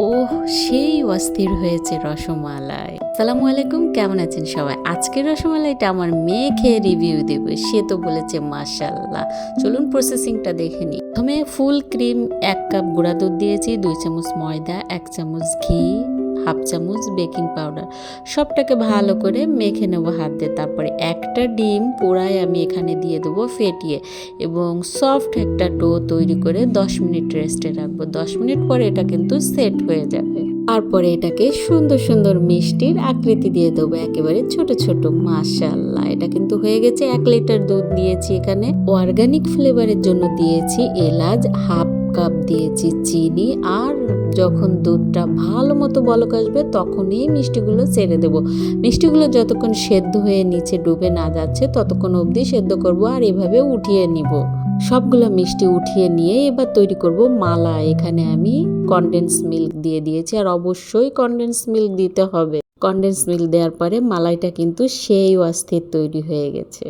ও সেই অস্থির হয়েছে রসমালাই। সালামু আলাইকুম, কেমন আছেন সবাই? আজকের রসমালাইটা আমার মেয়ে খেয়ে রিভিউ দেবে, সে তো বলেছে মাসাল্লাহ চলুন প্রসেসিংটা দেখে নিই। প্রথমে ফুল ক্রিম এক কাপ গুঁড়া দুধ দিয়েছি, দুই চামচ ময়দা, এক চামচ ঘি হাফ চামচ বেকিং পাউডার। সবটাকে ভালো করে মেখে নেব হাত দিয়ে। তারপরে একটা ডিম পোড়ায় আমি এখানে দিয়ে দেবো ফেটিয়ে। এবং সফট একটা ডো তৈরি করে 10 মিনিট রেস্টে রাখব। 10 মিনিট পরে এটা কিন্তু সেট হয়ে যাবে। তারপরে এটাকে সুন্দর সুন্দর মিষ্টির আকৃতি দিয়ে দেবো, একেবারে ছোট ছোট। মাশাল্লাহ এটা কিন্তু হয়ে গেছে এক লিটার দুধ দিয়েছি এখানে। অর্গানিক ফ্লেভারের জন্য দিয়েছি এলাচ, হাফ কাপ দিয়েছি চিনি, আর যখন দুধটা ভালো মতো বলক আসবে তখনই মিষ্টিগুলো ছেড়ে দেবো। মিষ্টিগুলো যতক্ষণ সেদ্ধ হয়ে নিচে ডুবে না যাচ্ছে, ততক্ষণ অবধি সেদ্ধ করব আর এভাবে উঠিয়ে নিব। সবগুলো মিষ্টি উঠিয়ে নিয়ে এবার তৈরি করব মালা। এখানে আমি কনডেন্স মিল্ক দিয়ে দিয়েছি আর অবশ্যই কনডেন্স মিল্ক দিতে হবে। কনডেন্স মিল্ক দেওয়ার পরে মালাইটা কিন্তু সেই অস্থির তৈরি হয়ে গেছে।